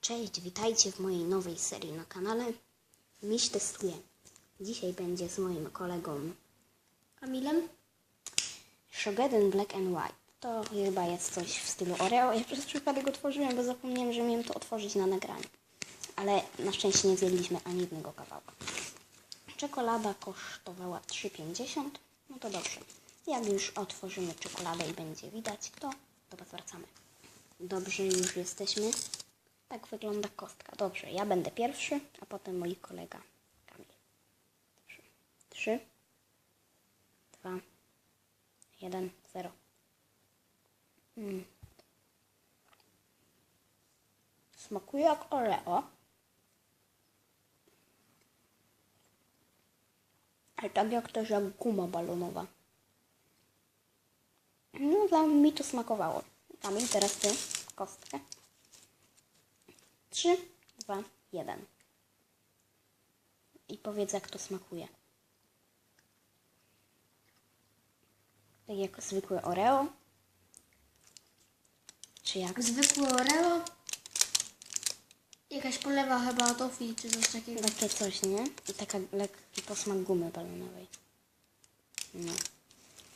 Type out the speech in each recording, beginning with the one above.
Cześć, witajcie w mojej nowej serii na kanale Miś testuje. Dzisiaj będzie z moim kolegą Kamilem Shogeden Black and White. To chyba jest coś w stylu Oreo. Ja przez przypadek otworzyłem, bo zapomniałem, że miałem to otworzyć na nagraniu. Ale na szczęście nie zjedliśmy ani jednego kawałka. Czekolada kosztowała 3,50. No to dobrze. Jak już otworzymy czekoladę i będzie widać, to do Was wracamy. Dobrze, już jesteśmy. Tak wygląda kostka. Dobrze, ja będę pierwszy, a potem mój kolega Kamil. Trzy, trzy dwa, jeden, zero. Mm. Smakuje jak Oreo. Ale tak jak też jak guma balonowa. No, dla mi to smakowało. Kamil, teraz ty kostkę. Trzy, dwa, jeden. I powiedz, jak to smakuje. Tak jak zwykłe Oreo? Czy jak? Zwykłe Oreo. Jakaś polewa chyba tofi czy coś takiego. Takie coś, nie? I taka lekki posmak gumy balonowej. No.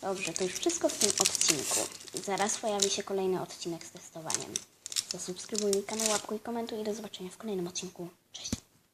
Dobrze, to już wszystko w tym odcinku. Zaraz pojawi się kolejny odcinek z testowaniem. Zasubskrybuj mój kanał, łapkuj, komentuj i do zobaczenia w kolejnym odcinku. Cześć!